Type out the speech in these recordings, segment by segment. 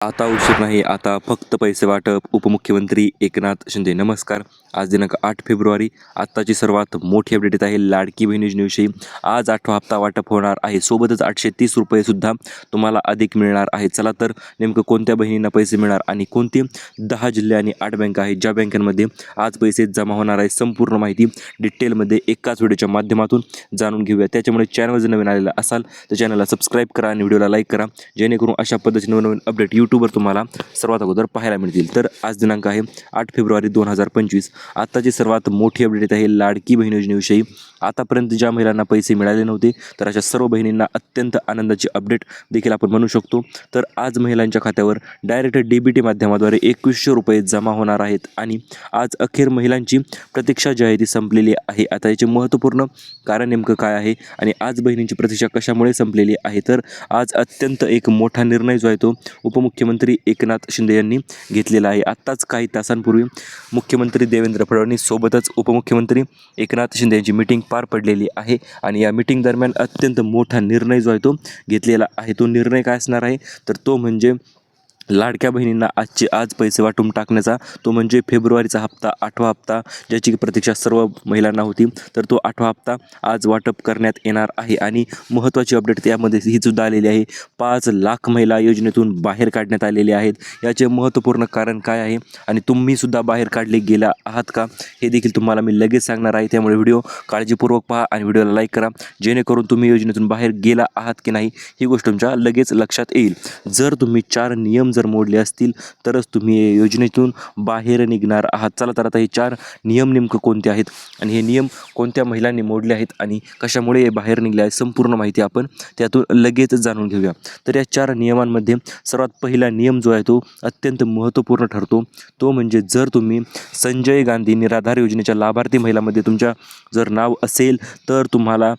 आता उशीर नाही आता फक्त पैसे वाटप. उपमुख्यमंत्री एकनाथ शिंदे नमस्कार. आज दिनांक आठ फेब्रुवारी. आत्ताची सर्वात मोठी अपडेट येत आहे लाडकी बहीण योजनेविषयी आज आठवा हप्ता वाटप होणार आहे. सोबतच आठशे तीस रुपयेसुद्धा तुम्हाला अधिक मिळणार आहे. चला तर नेमकं कोणत्या बहिणींना पैसे मिळणार आणि कोणते? दहा जिल्हे आणि आठ बँका आहेत. ज्या बँकांमध्ये आज पैसे जमा होणार आहे संपूर्ण माहिती डिटेलमध्ये एकाच व्हिडिओच्या माध्यमातून जाणून घेऊया. त्याच्यामुळे चॅनल जर नवीन आलेला असाल तर चॅनलला सबस्क्राईब करा आणि व्हिडिओला लाईक करा. जेणेकरून अशा पद्धतीने नवनवीन अपडेट यूट्यूबवर तुम्हाला सर्वात अगोदर पाहायला मिळतील. तर आज दिनांक आहे आठ फेब्रुवारी दोन हजार पंचवीस. आत्ताची सर्वात मोठी अपडेट आहे लाडकी बहीण योजनेविषयी. आतापर्यंत ज्या महिलांना पैसे मिळाले नव्हते तर अशा सर्व बहिणींना अत्यंत आनंदाची अपडेट देखील आपण म्हणू शकतो. तर आज महिलांच्या खात्यावर डायरेक्ट डी बी टी माध्यमाद्वारे एकवीसशे रुपये जमा होणार आहेत आणि आज अखेर महिलांची प्रतीक्षा जी आहे ती संपलेली आहे. आता याचे महत्त्वपूर्ण कारण नेमकं काय आहे आणि आज बहिणींची प्रतीक्षा कशामुळे संपलेली आहे? तर आज अत्यंत एक मोठा निर्णय जो आहे तो मुख्यमंत्री एकनाथ शिंदे यांनी घेतलेला आहे. आत्ताच काही तासांपूर्वी मुख्यमंत्री देवेंद्र फडणवीस सोबतच उपमुख्यमंत्री एकनाथ शिंदे यांची मिटिंग पार पडलेली आहे आणि या मिटिंग दरम्यान अत्यंत मोठा निर्णय जो आहे तो घेतलेला आहे. तो निर्णय काय असणार आहे? तर तो म्हणजे लाडक्या बहिणींना आजचे आज पैसे वाटून टाकण्याचा तो म्हणजे फेब्रुवारीचा हप्ता आठवा हप्ता ज्याची प्रतीक्षा सर्व महिलांना होती तर तो आठवा हप्ता आज वाटप करण्यात येणार आहे. आणि महत्त्वाची अपडेट त्यामध्ये ही सुद्धा आलेली आहे. पाच लाख महिला योजनेतून बाहेर काढण्यात आलेले आहेत. याचे महत्त्वपूर्ण कारण काय आहे? आणि तुम्हीसुद्धा बाहेर काढले गेला आहात का? हे देखील तुम्हाला मी लगेच सांगणार आहे. त्यामुळे व्हिडिओ काळजीपूर्वक पहा आणि व्हिडिओला लाईक करा. जेणेकरून तुम्ही योजनेतून बाहेर गेला आहात की नाही ही गोष्ट तुमच्या लगेच लक्षात येईल. जर तुम्ही चार नियम जर मोडले असतील तरच तुम्ही योजनेतून बाहेर निघणार आहात. चला तर आता हे चार नियम नेमकं कोणते आहेत? आणि हे नियम कोणत्या महिलांनी मोडले आहेत आणि कशामुळे हे बाहेर निघले आहेत संपूर्ण माहिती आपण त्यातून लगेच जाणून घेऊया. तर या चार नियमांमध्ये सर्वात पहिला नियम जो आहे तो अत्यंत महत्त्वपूर्ण ठरतो. तो म्हणजे जर तुम्ही संजय गांधी निराधार योजनेच्या लाभार्थी महिलामध्ये तुमच्या जर नाव असेल तर तुम्हाला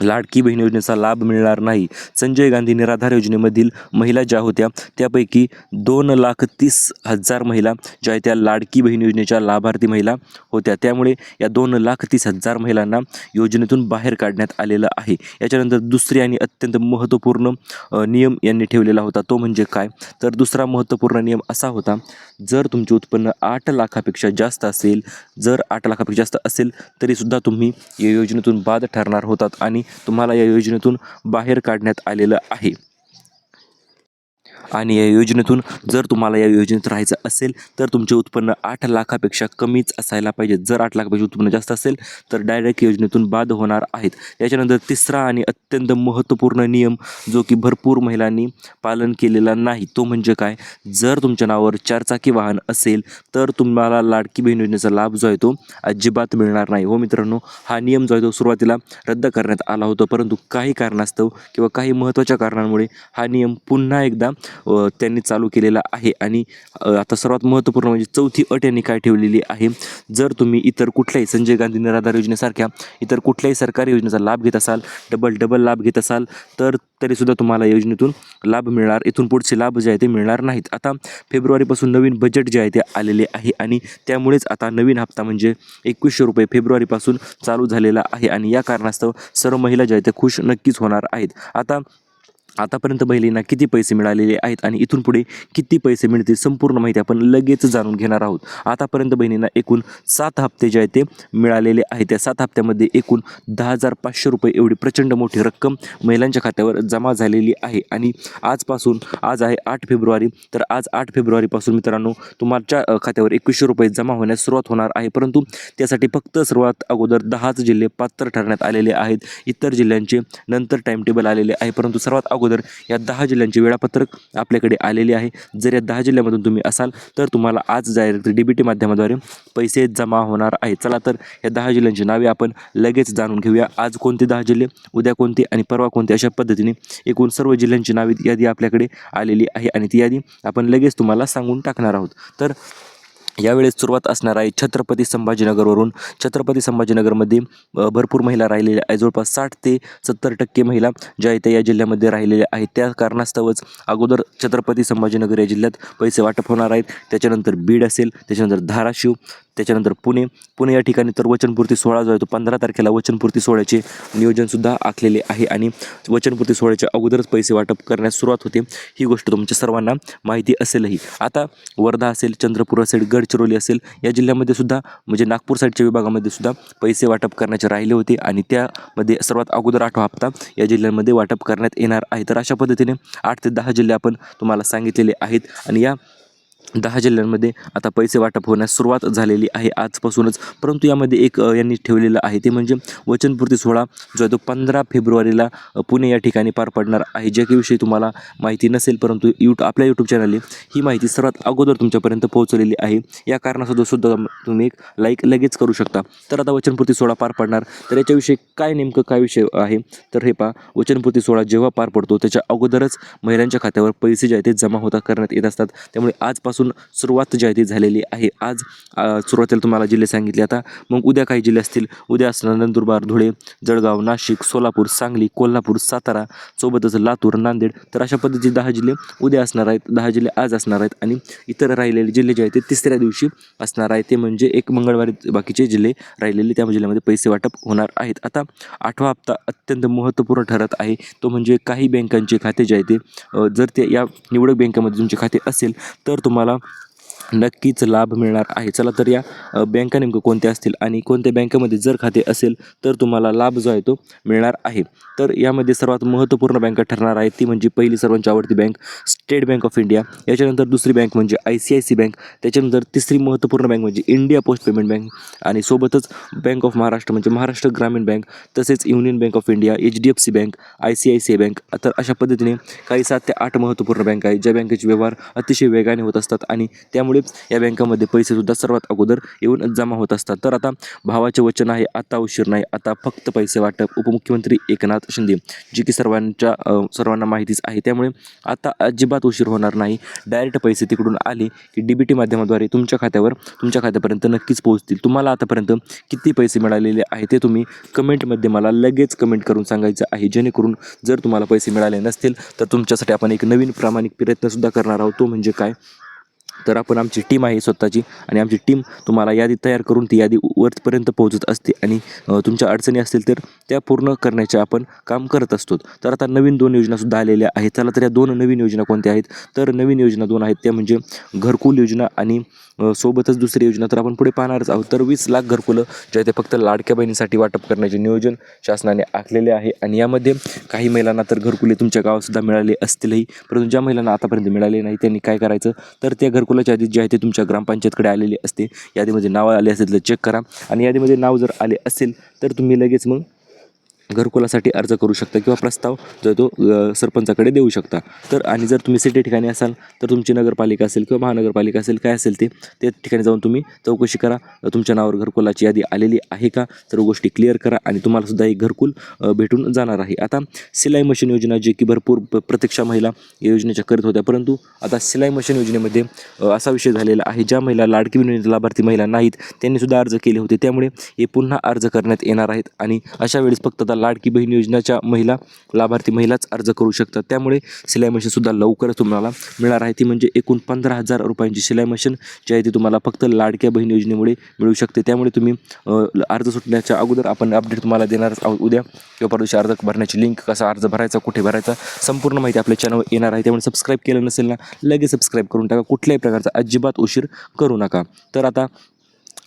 लाडकी बहीण योजनेचा लाभ मिळणार नाही. संजय गांधी निराधार योजनेमधील महिला ज्या होत्या त्यापैकी दोन लाख तीस हजार महिला ज्या आहेत त्या लाडकी बहीण योजनेच्या लाभार्थी महिला होत्या. त्यामुळे या दोन लाख तीस हजार महिलांना योजनेतून बाहेर काढण्यात आलेलं आहे. याच्यानंतर दुसरी आणि अत्यंत महत्त्वपूर्ण नियम यांनी ठेवलेला होता. तो म्हणजे काय? तर दुसरा महत्त्वपूर्ण नियम असा होता जर तुमचे उत्पन्न आठ लाखापेक्षा जास्त असेल जर आठ लाखापेक्षा जास्त असेल तरीसुद्धा तुम्ही या योजनेतून बाद ठरणार होतात आणि तुम्हाला या योजनेतून बाहेर काढण्यात आलेलं आहे. आणि या योजनेतून जर तुम्हाला या योजनेत राहायचं असेल तर तुमचे उत्पन्न आठ लाखापेक्षा कमीच असायला पाहिजे. जर आठ लाखापेक्षा उत्पन्न जास्त असेल तर डायरेक्ट योजनेतून बाद होणार आहेत. याच्यानंतर तिसरा आणि अत्यंत महत्त्वपूर्ण नियम जो की भरपूर महिलांनी पालन केलेला नाही तो म्हणजे काय? जर तुमच्या नावावर चारचाकी वाहन असेल तर तुम्हाला लाडकी बहीण योजनेचा लाभ जो आहे तो अजिबात मिळणार नाही. हो मित्रांनो हा नियम जो आहे तो सुरुवातीला रद्द करण्यात आला होता परंतु काही कारणास्तव किंवा काही महत्त्वाच्या कारणांमुळे हा नियम पुन्हा एकदा त्यांनी चालू केलेला आहे. आणि आता सर्वात महत्त्वपूर्ण म्हणजे चौथी अट यांनी काय ठेवलेली आहे? जर तुम्ही इतर कुठल्याही संजय गांधी निराधार योजनेसारख्या इतर कुठल्याही सरकारी योजनेचा लाभ घेत असाल डबल डबल लाभ घेत असाल तर तरीसुद्धा तुम्हाला योजनेतून लाभ मिळणार. इथून पुढचे लाभ जे आहे ते मिळणार नाहीत. आता फेब्रुवारीपासून नवीन बजेट जे आहे ते आलेले आहे. आणि त्यामुळेच आता नवीन हप्ता म्हणजे एकवीसशे रुपये फेब्रुवारीपासून चालू झालेला आहे. आणि या कारणास्तव सर्व महिला ज्या आहेत त्या खुश नक्कीच होणार आहेत. आता आतापर्यंत बहिणींना किती पैसे मिळालेले आहेत आणि इथून पुढे किती पैसे मिळतील संपूर्ण माहिती आपण लगेच जाणून घेणार आहोत. आतापर्यंत बहिणींना एकूण सात हप्ते जे आहेत ते मिळालेले आहेत. त्या सात हप्त्यामध्ये एकूण दहा हजार पाचशे रुपये एवढी प्रचंड मोठी रक्कम महिलांच्या खात्यावर जमा झालेली आहे. आणि आजपासून आज आहे आठ फेब्रुवारी तर आज आठ फेब्रुवारीपासून मित्रांनो तुमच्या खात्यावर एकवीसशे रुपये जमा होण्यास सुरुवात होणार आहे. परंतु त्यासाठी फक्त सर्वात अगोदर दहाच जिल्हे पात्र ठरण्यात आलेले आहेत. इतर जिल्ह्यांचे नंतर टाईम टेबल आलेले आहे. परंतु सर्वात अगोदर या दहा जिल्ह्यांचे वेळापत्रक आपल्याकडे आलेले आहे. जर या दहा जिल्ह्यामधून तुम्ही असाल तर तुम्हाला आज डायरेक्ट डी बी टी माध्यमाद्वारे पैसे जमा होणार आहे चला तर या दहा जिल्ह्यांची नावे आपण लगेच जाणून घेऊया. आज कोणते दहा जिल्हे उद्या कोणते आणि परवा कोणते अशा पद्धतीने एकूण सर्व जिल्ह्यांची नावे यादी आपल्याकडे आलेली आहे. आणि ती यादी आपण लगेच तुम्हाला सांगून टाकणार आहोत. तर यावेळेस सुरुवात असणार आहे छत्रपती संभाजीनगरवरून. छत्रपती संभाजीनगरमध्ये भरपूर महिला राहिलेल्या आहेत. जवळपास साठ ते सत्तर टक्के महिला ज्या आहेत त्या या जिल्ह्यामध्ये राहिलेल्या आहेत. त्या कारणास्तवच अगोदर छत्रपती संभाजीनगर या जिल्ह्यात पैसे वाटप होणार आहेत. त्याच्यानंतर बीड असेल त्याच्यानंतर धाराशिव त्याच्यानंतर पुणे. पुणे या ठिकाणी तर वचनपूर्ती सोहळा जो आहे तो पंधरा तारखेला वचनपूर्ती सोहळ्याचे नियोजनसुद्धा आखलेले आहे आणि वचनपूर्ती सोहळ्याच्या अगोदरच पैसे वाटप करण्यास सुरुवात होते. ही गोष्ट तुमच्या सर्वांना माहिती असेलही. आता वर्धा असेल चंद्रपूर असेल गडचिरोली असेल या जिल्ह्यामध्ये सुद्धा म्हणजे नागपूर साईडच्या विभागामध्ये सुद्धा पैसे वाटप करण्याचे राहिले होते आणि त्यामध्ये सर्वात अगोदर आठवा हप्ता या जिल्ह्यांमध्ये वाटप करण्यात येणार आहे. तर अशा पद्धतीने आठ ते दहा जिल्हे आपण तुम्हाला सांगितलेले आहेत आणि या दहा जिल्ह्यांमध्ये आता पैसे वाटप होण्यास सुरुवात झालेली आहे आजपासूनच. परंतु यामध्ये एक यांनी ठेवलेलं आहे ते म्हणजे वचनपूर्ती सोहळा जो आहे तो पंधरा फेब्रुवारीला पुणे या ठिकाणी पार पडणार आहे. ज्या विषयी तुम्हाला माहिती नसेल परंतु यूट आपल्या यूट्यूब चॅनलने ही माहिती सर्वात अगोदर तुमच्यापर्यंत पोहोचलेली आहे. या कारणासुद्धा सुद्धा तुम्ही एक लाईक लगेच करू शकता. तर आता वचनपूर्ती सोहळा पार पडणार. तर याच्याविषयी काय नेमकं काय विषय आहे? तर हे पहा वचनपूर्ती सोहळा जेव्हा पार पडतो त्याच्या अगोदरच महिलांच्या खात्यावर पैसे जे आहे ते जमा होता करण्यात येत असतात. त्यामुळे आजपासून सुरुवात जी आहे ती झालेली आहे. आज सुरुवातीला तुम्हाला जिल्हे सांगितले आता. मग उद्या काही जिल्हे असतील. उद्या असणार नंदुरबार धुळे जळगाव नाशिक सोलापूर सांगली कोल्हापूर सातारा सोबतच लातूर नांदेड. तर अशा पद्धतीचे दहा जिल्हे उद्या असणार आहेत. दहा जिल्हे आज असणार आहेत. आणि इतर राहिलेले जिल्हे जे आहेत ते तिसऱ्या दिवशी असणार आहे ते म्हणजे एक मंगळवारी बाकीचे जिल्हे राहिलेले त्या जिल्ह्यामध्ये पैसे वाटप होणार आहेत. आता आठवा हप्ता अत्यंत महत्त्वपूर्ण ठरत आहे. तो म्हणजे काही बँकांचे खाते जे आहे ते जर ते या निवडक बँकेमध्ये तुमचे खाते असेल तर तुम्हाला mala. नक्कीच लाभ मिळणार आहे. चला तर या बँका नेमकं कोणत्या असतील आणि कोणत्या बँकेमध्ये जर खाते असेल तर तुम्हाला लाभ जो आहे तो मिळणार आहे. तर यामध्ये सर्वात महत्त्वपूर्ण बँक ठरणार आहे ती म्हणजे पहिली सर्वांची आवडती bank State Bank of India. याच्यानंतर दुसरी बँक म्हणजे I C I C bank. त्याच्यानंतर तिसरी महत्त्वपूर्ण बँक म्हणजे इंडिया पोस्ट पेमेंट बँक. आणि सोबतच बँक ऑफ महाराष्ट्र म्हणजे महाराष्ट्र ग्रामीण बँक तसेच union bank of India H D F C bank I C I C I bank. तर अशा पद्धतीने काही सात ते आठ महत्त्वपूर्ण बँक आहे ज्या बँकेचे व्यवहार अतिशय वेगाने होत असतात आणि त्यामुळे या बँकामध्ये पैसेसुद्धा सर्वात अगोदर येऊन जमा होत असतात. तर आता भावाचे वचन आहे आता उशीर नाही आता फक्त पैसे वाटप. उपमुख्यमंत्री एकनाथ शिंदे जी की सर्वांच्या सर्वांना माहितीच आहे त्यामुळे आता अजिबात उशीर होणार नाही. डायरेक्ट पैसे तिकडून आले की डी बी टी माध्यमाद्वारे तुमच्या खात्यावर तुमच्या खात्यापर्यंत नक्कीच पोहोचतील. तुम्हाला आतापर्यंत किती पैसे मिळालेले आहे ते तुम्ही कमेंटमध्ये मला लगेच कमेंट करून सांगायचं आहे. जेणेकरून जर तुम्हाला पैसे मिळाले नसतील तर तुमच्यासाठी आपण एक नवीन प्रामाणिक प्रयत्नसुद्धा करणार आहोत. तो म्हणजे काय? तर आपण आमची टीम आहे स्वतःची आणि आमची टीम तुम्हाला यादी तयार करून ती यादी वरपर्यंत पोहोचत असते आणि तुमच्या अडचणी असतील तर त्या पूर्ण करण्याचे आपण काम करत असतो. तर आता नवीन दोन योजनासुद्धा आलेल्या आहेत. चला तर या दोन नवीन योजना कोणत्या आहेत? तर नवीन योजना दोन आहेत. त्या म्हणजे घरकुल योजना आणि सोबतच दुसरी योजना तर आपण पुढे पाहणारच आहोत. तर वीस लाख घरकुलं जे आहे ते फक्त लाडक्या बहिणीसाठी वाटप करण्याचे नियोजन शासनाने आखलेले आहे आणि यामध्ये काही महिलांना तर घरकुले तुमच्या गावातसुद्धा मिळाले असतीलही परंतु ज्या महिलांना आतापर्यंत मिळाले नाही त्यांनी काय करायचं? तर त्या घरकुल घरकुलाच्या यादी जी आहे ते तुमच्या ग्रामपंचायतकडे आलेली असते. यादीमध्ये नाव आले असेल तर चेक करा. आणि यादीमध्ये नाव जर आले असेल तर तुम्ही लगेच मग घरकुलासाठी अर्ज करू शकता किंवा प्रस्ताव जो तो सरपंचाकडे देऊ शकता. तर आणि जर तुम्ही सिटी ठिकाणी असाल तर तुमची नगरपालिका असेल किंवा महानगरपालिका असेल काय असेल ते त्या ठिकाणी जाऊन तुम्ही चौकशी करा. तुमच्या नावावर घरकुलाची यादी आलेली आहे का सर्व गोष्टी क्लिअर करा आणि तुम्हाला सुद्धा एक घरकुल भेटून जाणार आहे. आता सिलाई मशीन योजना जी की भरपूर प- प्रतीक्षा महिला या योजनेच्या करत होत्या. परंतु आता सिलाई मशीन योजनेमध्ये असा विषय झालेला आहे ज्या महिला लाडकी विनोदी लाभार्थी महिला नाहीत त्यांनीसुद्धा अर्ज केले होते. त्यामुळे हे पुन्हा अर्ज करण्यात येणार आहेत आणि अशा वेळेस फक्त आता लाडकी बहीण योजनेच्या महिला लाभार्थी महिलाच अर्ज करू शकतात. त्यामुळे सिलाई मशीनसुद्धा लवकरच तुम्हाला मिळणार आहे. ती म्हणजे एकूण पंधरा हजार रुपयांची सिलाई मशीन जी आहे ती तुम्हाला फक्त लाडक्या बहीण योजनेमुळे मिळू शकते. त्यामुळे तुम्ही अर्ज सुटण्याच्या अगोदर आपण अपडेट तुम्हाला देणारच आहोत. उद्या किंवा परदेशी दिवशी अर्ज भरण्याची लिंक कसा अर्ज भरायचा कुठे भरायचा संपूर्ण माहिती आपल्या चॅनलवर येणार आहे. त्यामुळे सबस्क्राईब केलं नसेल ना लगेच सबस्क्राईब करून टाका. कुठल्याही प्रकारचा अजिबात उशीर करू नका. तर आता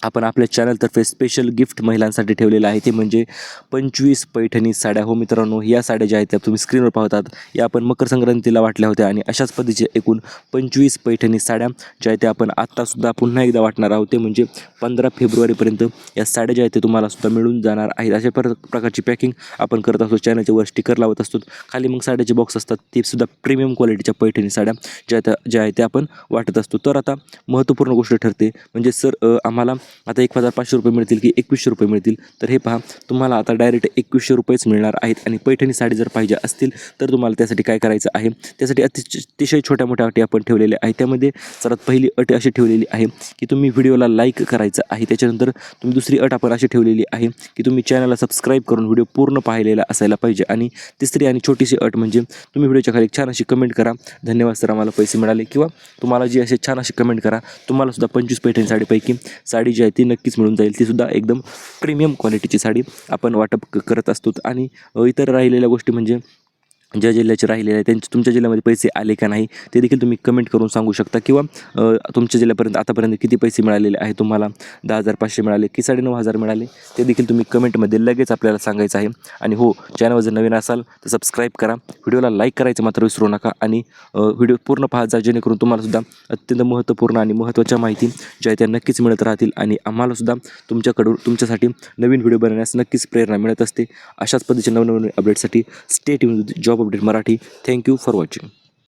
आपण आपल्या चॅनलतर्फे स्पेशल गिफ्ट महिलांसाठी ठेवलेलं आहे. ते म्हणजे पंचवीस पैठणी साड्या. हो मित्रांनो या साड्या ज्या आहेत त्या तुम्ही स्क्रीनवर पाहतात. या आपण मकर संक्रांतीला वाटल्या होत्या आणि अशाच पद्धतीचे एकूण पंचवीस पैठणी साड्या ज्या आहेत त्या आपण आत्तासुद्धा पुन्हा एकदा वाटणार आहोत. ते म्हणजे पंधरा फेब्रुवारीपर्यंत या साड्या ज्या आहेत ते तुम्हाला सुद्धा मिळून जाणार आहेत. अशा प्र प्रकारची पॅकिंग आपण करत असतो. चॅनलच्या वर स्टिकर लावत असतो. खाली मग साड्याचे बॉक्स असतात. ते सुद्धा प्रीमियम क्वालिटीच्या पैठणी साड्या ज्या त्या ज्या आहेत त्या आपण वाटत असतो. तर आता महत्त्वपूर्ण गोष्ट ठरते. म्हणजे सर आम्हाला आता एक हजार पाचशे रुपये मिळतील की एकवीसशे रुपये मिळतील. तर हे पहा तुम्हाला आता डायरेक्ट एकवीसशे रुपयेच मिळणार आहेत आणि पैठणी साडी जर पाहिजे असतील तर तुम्हाला त्यासाठी काय करायचं आहे? त्यासाठी अतिशय छोट्या मोठ्या अटी आपण ठेवलेल्या आहेत. त्यामध्ये सर्वात पहिली अट अशी ठेवलेली आहे की तुम्ही व्हिडिओला लाईक करायचं आहे. त्याच्यानंतर तुम्ही दुसरी अट आपण अशी ठेवलेली आहे की तुम्ही चॅनलला सबस्क्राईब करून व्हिडिओ पूर्ण पाहिलेला असायला पाहिजे. आणि तिसरी आणि छोटीशी अट म्हणजे तुम्ही व्हिडिओच्या खाली छान अशी कमेंट करा. धन्यवाद सर आम्हाला पैसे मिळाले. किंवा तुम्हाला जी असे छान अशी कमेंट करा तुम्हाला सुद्धा पंचवीस पैठणी साडीपैकी साडी जी आहे ती नक्कीच मिळून जाईल. ती सुद्धा एकदम प्रीमियम क्वालिटीची साडी आपण वाटप करत असतो. आणि इतर राहिलेल्या गोष्टी म्हणजे ज्या जिल्ह्याचे राहिलेले आहे त्यांचे तुमच्या जिल्ह्यामध्ये पैसे आले का नाही ते देखील तुम्ही कमेंट करून सांगू शकता. किंवा तुमच्या जिल्ह्यापर्यंत आतापर्यंत किती पैसे मिळालेले आहे तुम्हाला? दहा हजार पाचशे मिळाले की साडेनऊ हजार मिळाले? ते देखील तुम्ही कमेंटमध्ये लगेच आपल्याला सांगायचं आहे. आणि हो चॅनल जर नवीन असाल तर सबस्क्राईब करा. व्हिडिओला लाईक करायचं मात्र विसरू नका. आणि व्हिडिओ पूर्ण पाहत जा जेणेकरून तुम्हालासुद्धा अत्यंत महत्त्वपूर्ण आणि महत्त्वाच्या माहिती ज्या आहे त्या नक्कीच मिळत राहतील. आणि आम्हालासुद्धा तुमच्याकडून तुमच्यासाठी नवीन व्हिडिओ बनवण्यास नक्कीच प्रेरणा मिळत असते. अशाच पद्धतीच्या नवनवीन अपडेटसाठी state job update Marathi. Thank you for watching